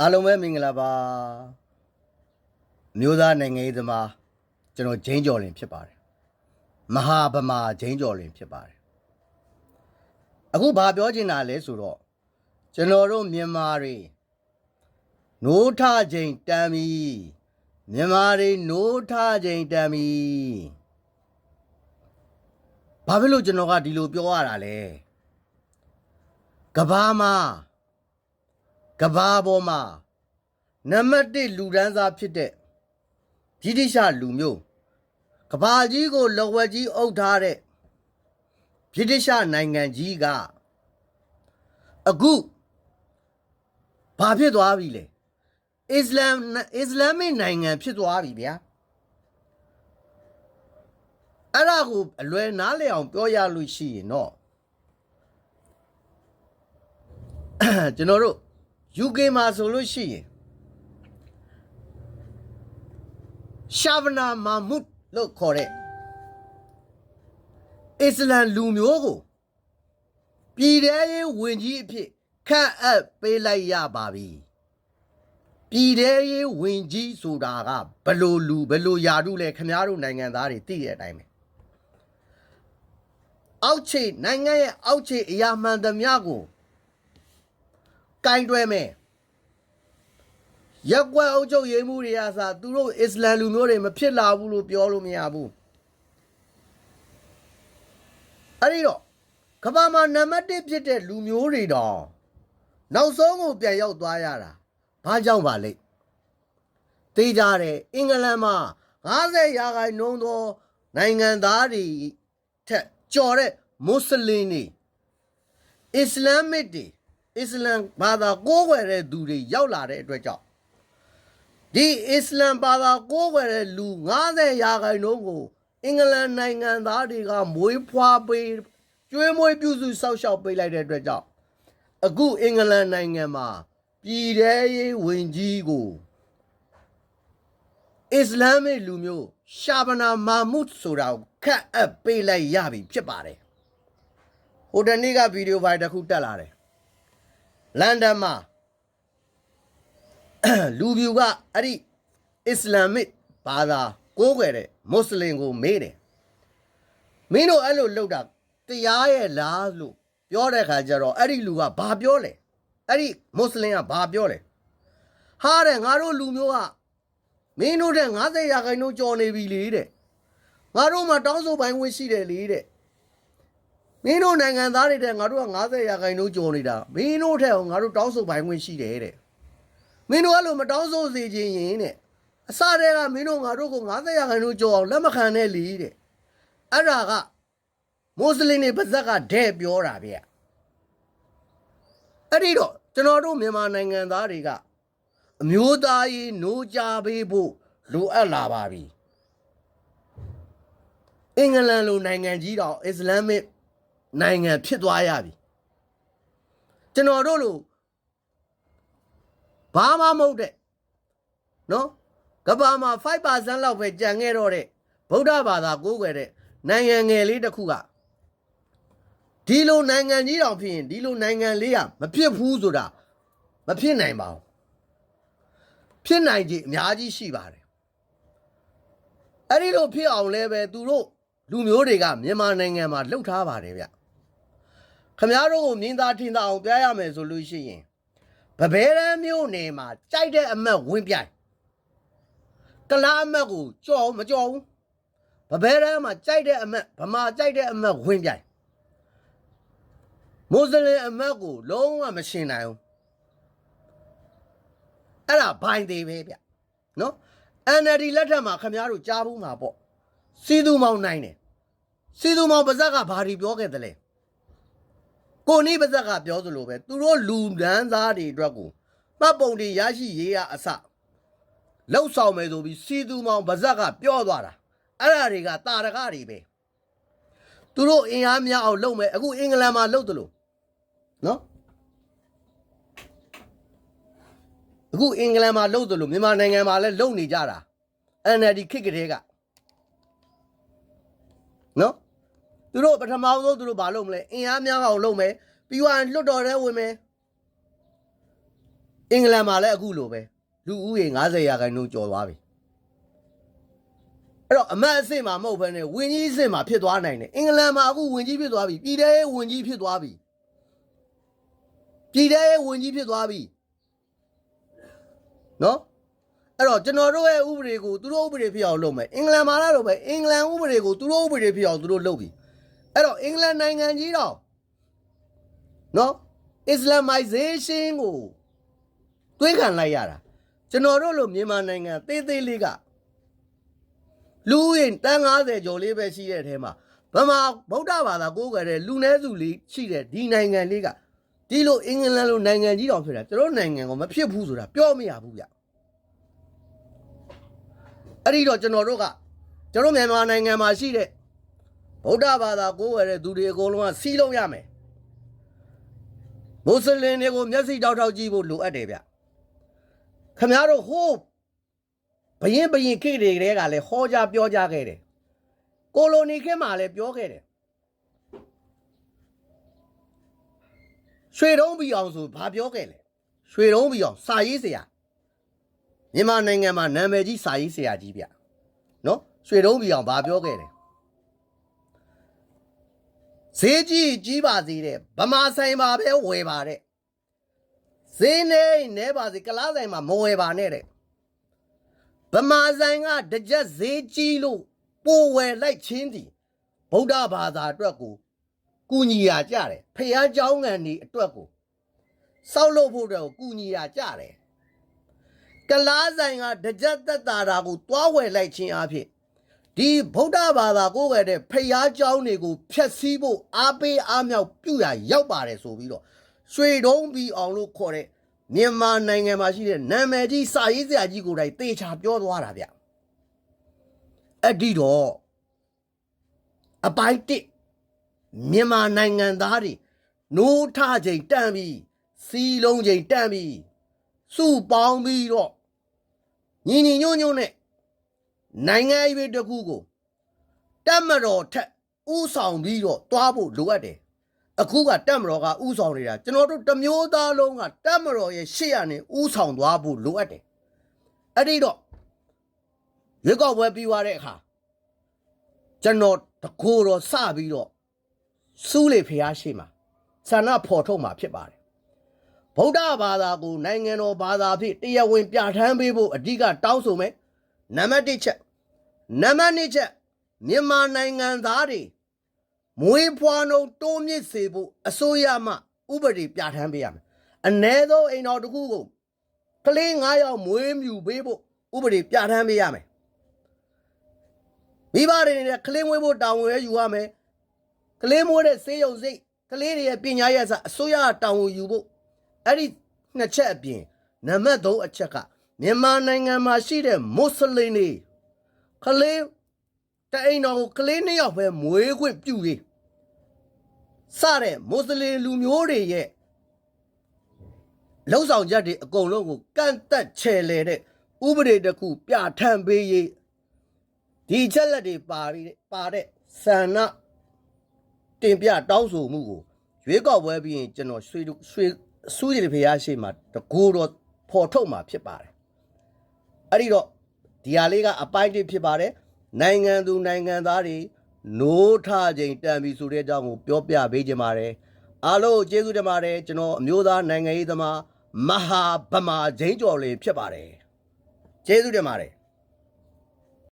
အားလုံးပဲမင်္ဂလာပါမျိုးသားနိုင်ငံရေးသမားကျွန်တော်ဂျိန်းကျော်လင်ဖြစ်ပါတယ်မဟာဗမာဂျိန်းကျော်လင်ဖြစ်ပါတယ်အခုဘာပြောချင်တာလဲဆိုတော့ကျွန်တော်တို့မြန်မာတွေနိုးထချိန်တမ်းပြီမြန်မာတွေနိုးထချိန်တမ်းပြီဘာဖြစ်လို့ကျွန်တော်ကဒီလိုပြောရတာလဲကဘာမှာ ကဘာပေါ်မှာနံပါတ်1လူဒန်းစားဖြစ်တဲ့ဗြိတိရှလူမျိုးကဘာကြီးကိုလောဝက်ကြီးအုပ်ထားတဲ့ဗြိတိရှနိုင်ငံကြီးကအခုဘာဖြစ်သွားပြီလဲအစ္စလမ်အစ္စလာမစ်နိုင်ငံဖြစ်သွားပြီဗျာအဲ့ဒါကိုအလွယ်နားလည်အောင်ပြောရလို့ရှိရင်တော့ကျွန်တော်တို့ UK မှာဆိုလို့ရှိရင်ရှာဗနာမာမုတ်လို့ခေါ်တဲ့အစ္စလမ်လူမျိုးကိုပြည်ထဲရေးဝင်ကြီးအဖြစ်ခန့်အပ်ပေးလိုက်ရပါပြီပြည်ထဲရေးဝင်ကြီးဆိုတာကဘယ်လိုလူဘယ်လိုယာတုလဲခင်ဗျားတို့နိုင်ငံသားတွေသိတဲ့အတိုင်းပဲအောက်ခြေနိုင်ငံရဲ့အောက်ခြေအရာမှန်သမျှကို ကင်တွဲမယ်ရက်ကွက်အုပ်ချုပ်ရေးမှုတွေကစားသူတို့အစ္စလမ်လူမျိုးတွေမဖြစ်လာဘူးလို့ပြောလို့မရဘူးအဲ့ဒီတော့ကမ္ဘာမှာနံပါတ်1ဖြစ်တဲ့လူမျိုးတွေတော့နောက်ဆုံးကိုပြန်ရောက်သွားရတာဘာကြောင့်ပါလဲသိကြတယ်အင်္ဂလန်မှာ90ရာခိုင်နှုန်းသောနိုင်ငံသားတွေထက်ကျော်တဲ့မွတ်စလင်တွေအစ္စလာမစ်တွေ အစ္စလမ်ဘာသာကိုးကွယ်တဲ့သူတွေရောက်လာတဲ့အတွက်ကြောင့်ဒီအစ္စလမ်ဘာသာကိုးကွယ်တဲ့လူ90ရာခိုင်နှုန်းကိုအင်္ဂလန်နိုင်ငံသားတွေကမွေးဖွားပေးကျွေးမွေးပြုစုစောက်ရှောက်ပေးလိုက်တဲ့အတွက်ကြောင့်အခုအင်္ဂလန်နိုင်ငံမှာပြည်ထဲရေးဝင်ကြီးကိုအစ္စလာမစ်လူမျိုးရှာဗနာမာမုတ်ဆိုတာကိုခတ်အပ်ပေးလိုက်ရပြီဖြစ်ပါတယ်ဟိုတနေ့ကဗီဒီယိုဖိုင်တစ်ခုတက်လာတယ် လန်ဒန်မှာလူပြူကအဲ့ဒီအစ္စလာမစ်ဘာသာကိုးကွယ်တဲ့မွတ်စလင်ကိုမေးတယ်မင်းတို့အဲ့လိုလုပ်တာတရားရဲ့လားလို့ပြောတဲ့ခါကျတော့အဲ့ဒီလူကဘာပြောလဲအဲ့ဒီမွတ်စလင်ကဘာပြောလဲဟာတဲ့ငါတို့လူမျိုးကမင်းတို့တဲ့90ရာခိုင်နှုန်းကျော်နေပြီလေတဲ့ငါတို့မှတောင်းဆိုပိုင်ဝင်ရှိတယ်လေတဲ့ မင်းတို့နိုင်ငံသားတွေတဲ့ငါတို့က90ရာခိုင်နှုန်းကျော်နေတာမင်းတို့ထက်ငါတို့တောင်းဆိုပိုင်ခွင့်ရှိတယ်တဲ့မင်းတို့အဲ့လိုမတောင်းဆိုစေချင်ရင်တဲ့အစတည်းကမင်းတို့ငါတို့ကို90ရာခိုင်နှုန်းကျော်အောင်လက်မခံနဲ့လीတဲ့အဲ့ဒါကမွတ်စလင်တွေပါဇက်ကတဲ့ပြောတာဗျအဲ့ဒီတော့ကျွန်တော်တို့မြန်မာနိုင်ငံသားတွေကအမျိုးသားရေး노ကြပေးဖို့လိုအပ်လာပါပြီအင်္ဂလန်လိုနိုင်ငံကြီးတော့အစ္စလာမစ် နိုင်ငံဖြစ်သွားရပြီကျွန်တော်တို့လိုဘာမှမဟုတ်တဲ့နော်ကမ္ဘာမှာ5%လောက်ပဲကြံခဲ့တော့တဲ့ဗုဒ္ဓဘာသာကိုးကွယ်တဲ့နိုင်ငံငယ်လေးတစ်ခုကဒီလိုနိုင်ငံကြီးတောင်ဖြစ်ရင်ဒီလိုနိုင်ငံလေးကမဖြစ်ဘူးဆိုတာမဖြစ်နိုင်ပါဘူးဖြစ်နိုင်ကြအများကြီးရှိပါတယ်အဲ့ဒီလိုဖြစ်အောင်လဲပဲသူတို့လူမျိုးတွေကမြန်မာနိုင်ငံမှာလှုပ်ထားပါတယ်ဗျ ခမားတို့ကိုမြင်းသားထင်းသားအောင်ပြရမယ်ဆိုလို့ရှိရင်ဗဘဲရန်မျိုးနယ်မှာကြိုက်တဲ့အမတ်ဝင်ပြိုင်ကလားအမတ်ကိုကြော်မကြော်ဘူးဗဘဲရန်မှာကြိုက်တဲ့အမတ်ဗမာကြိုက်တဲ့အမတ်ဝင်ပြိုင်မွတ်စလင်အမတ်ကိုလုံးဝမရှင်နိုင်ဘူးအဲ့ဒါဘိုင်းသေးပဲဗျနော် NLD လက်ထက်မှာခမားတို့ကြားဘူးမှာပေါ့စီသူမောင်နိုင်တယ်စီသူမောင်ပါဇက်ကဘာတွေပြောခဲ့တယ်လဲ ကိုနိပါဇက်ကပြောသလိုပဲသူတို့လူဒန်းသားတွေအတွက်ကိုမှတ်ပုံတွေရရှိရေးရအစလောက်ဆောင်မယ်ဆိုပြီးစီသူမောင်ပါဇက်ကပြောသွားတာအဲ့ဒါတွေကတာရကတွေပဲသူတို့အင်အားများအောင်လုပ်မယ်အခုအင်္ဂလန်မှာလုပ်တယ်လို့နော်အခုအင်္ဂလန်မှာလုပ်တယ်လို့မြန်မာနိုင်ငံမှာလည်းလုပ်နေကြတာ NLD ခစ်ကလေးကနော် သူတို့ပထမဆုံးသူတို့ဘာလုပ်မလဲအင်အားများအောင်လုပ်မယ်ပြီးတော့လွတ်တော်ထဲဝင်မယ်အင်္ဂလန်မှာလည်းအခုလိုပဲလူဦးရေ90ရာခိုင်နှုန်းကျော်သွားပြီအဲ့တော့အမတ်အဆင့်မှာမဟုတ်ဘဲနဲ့ဝင်ကြီးအဆင့်မှာဖြစ်သွားနိုင်တယ်အင်္ဂလန်မှာအခုဝင်ကြီးဖြစ်သွားပြီပြည်ထဲဝင်ကြီးဖြစ်သွားပြီပြည်ထဲဝင်ကြီးဖြစ်သွားပြီနော်အဲ့တော့ကျွန်တော်တို့ရဲ့ဥပဒေကိုသူတို့ဥပဒေဖြစ်အောင်လုပ်မယ်အင်္ဂလန်မှာလည်းလုပ်ပဲအင်္ဂလန်ဥပဒေကိုသူတို့ဥပဒေဖြစ်အောင်သူတို့လုပ်ပြီ အဲ့တော့အင်္ဂလန်နိုင်ငံကြီးတော့နော် Islamization ကိုတွေးခံလိုက်ရတာကျွန်တော်တို့လိုမြန်မာနိုင်ငံသေးသေးလေးကလူရင်တန်း90ကျော်လေးပဲရှိတဲ့အထဲမှာဗမာဗုဒ္ဓဘာသာကိုးကွယ်တဲ့လူနည်းစုလေးရှိတဲ့ဒီနိုင်ငံလေးကဒီလိုအင်္ဂလန်လိုနိုင်ငံကြီးတောင်ဖြစ်တာကျွန်တော်တို့နိုင်ငံကမဖြစ်ဘူးဆိုတာပြောမရဘူးဗျအဲ့ဒီတော့ကျွန်တော်တို့ကကျွန်တော်မြန်မာနိုင်ငံမှာရှိတဲ့ ဗုဒ္ဓဘာသာကိုးကွယ်တဲ့သူတွေအကုန်လုံးကစီးလုံးရမယ်မွတ်စလင်တွေကိုမျက်စိတောက်တောက်ကြည့်ဖို့လိုအပ်တယ်ဗျခမများတို့ဟိုးဘရင်ဘရင်ခေတ်တွေကလေးကလည်းဟောကြားပြောကြားခဲ့တယ်ကိုလိုနီခေတ်မှာလည်းပြောခဲ့တယ်ရွှေတုံးပြီးအောင်ဆိုဘာပြောခဲ့လဲရွှေတုံးပြီးအောင်စာရေးဆရာမြန်မာနိုင်ငံမှာနာမည်ကြီးစာရေးဆရာကြီးဗျနော်ရွှေတုံးပြီးအောင်ဘာပြောခဲ့လဲ ဈေးကြီးကြီးပါစေတဲ့ဗမာဆိုင်ပါပဲဝယ်ပါတဲ့ဈေးနေနဲပါစေကလားဆိုင်မှာမဝယ်ပါနဲ့တဲ့ဗမာဆိုင်ကတကြက်ဈေးကြီးလို့ပိုဝယ်လိုက်ချင်းတည်ဗုဒ္ဓဘာသာအတွက်ကိုကုညီရကြတယ်ဖះเจ้าငံဒီအတွက်ကိုစောက်လို့ဖို့အတွက်ကိုကုညီရကြတယ်ကလားဆိုင်ကတကြက်သက်တာတာကိုတွားဝယ်လိုက်ခြင်းအဖြစ် ဒီဗုဒ္ဓဘာသာကိုးကွယ်တဲ့ဖះเจ้าတွေကိုဖျက်ဆီးဖို့အားပေးအားမြောက်ပြုရရောက်ပါတယ်ဆိုပြီးတော့ရွှေတုံးပြီးအောင်လို့ခေါ်တဲ့မြန်မာနိုင်ငံမှာရှိတဲ့နာမည်ကြီးစာရေးဆရာကြီးကိုယ်တိုင်တေချာပြောသွားတာဗျအဲ့ဒီတော့အပိုင်းတစ်မြန်မာနိုင်ငံသားတွေနိုးထချိန်တန့်ပြီးစီလုံးချိန်တန့်ပြီးစုပေါင်းပြီးတော့ညီညီညွတ်ညွတ်နဲ့ နိုင်ငံရေးတစ်ခုကိုတက်မတော်ထက်ဥဆောင်ပြီးတော့တွားဖို့လိုအပ်တယ်အခုကတက်မတော်ကဥဆောင်နေတာကျွန်တော်တို့တစ်မျိုးသားလုံးကတက်မတော်ရဲ့ရှေ့ရနေဥဆောင်သွားဖို့လိုအပ်တယ်အဲ့ဒီတော့ရွေးကောက်ပွဲပြီးသွားတဲ့အခါကျွန်တော်တကိုယ်တော်စပြီးတော့စူးလေဖျားရှိမှာဆန္ဒဖော်ထုတ်မှာဖြစ်ပါတယ်ဗုဒ္ဓဘာသာကိုနိုင်ငံတော်ဘာသာဖြစ်တရားဝင်ပြဋ္ဌာန်းပေးဖို့အဓိကတောင်းဆိုမယ်နံပါတ်1ချက် နံပါတ်2ချက်မြန်မာနိုင်ငံသားတွေမွေးဖွားနှုန်းတိုးမြင့်စေဖို့အစိုးရမှဥပဒေပြဋ္ဌာန်းပေးရမယ်အ ਨੇ သောအိမ်တော်တစ်ခုကိုကလေး9ယောက်မွေးမြူပေးဖို့ဥပဒေပြဋ္ဌာန်းပေးရမယ်မိဘတွေနဲ့ကလေးမွေးဖို့တာဝန်ရယူရမယ်ကလေးမွေးတဲ့စေးရုံစိတ်ကလေးတွေရဲ့ပညာရေးအစအစိုးရကတာဝန်ယူဖို့အဲ့ဒီနှစ်ချက်အပြင်နံပါတ်3အချက်ကမြန်မာနိုင်ငံမှာရှိတဲ့မွတ်စလင်တွေ ကလေးတအိမ်တော်ကိုကလေးနှစ်ယောက်ပဲမွေးခွင့်ပြုရေးစတဲ့မွတ်စလင်လူမျိုးတွေရဲ့လှုပ်ဆောင်ချက်တွေအကုန်လုံးကိုကန့်သက်ချယ်လေတဲ့ဥပဒေတစ်ခုပြဋ္ဌာန်းပေးရေးဒီချက်လက်တွေပါပြီးပါတဲ့ဆန္ဒတင်ပြတောင်းဆိုမှုကိုရွေးကောက်ပွဲပြီးရင်ကျွန်တော်ရွှေရွှေစူးရည်ဖျားရှိမှာတကူတော့ဖော်ထုတ်မှာဖြစ်ပါတယ်အဲ့ဒီတော့ ဒီဟာလေးကအပိုင်းတစ်ဖြစ်ပါတယ်နိုင်ငံသူနိုင်ငံသားတွေနိုးထချိန်တန်ပြီဆိုတဲ့အကြောင်းကိုပြောပြပေးကြပါတယ်အားလုံးကျေးဇူးတင်ပါတယ်ကျွန်တော်အမျိုးသားနိုင်ငံရေးသမားမဟာဗမာဂျိန်းကျော်လေးဖြစ်ပါတယ်ကျေးဇူးတင်ပါတယ်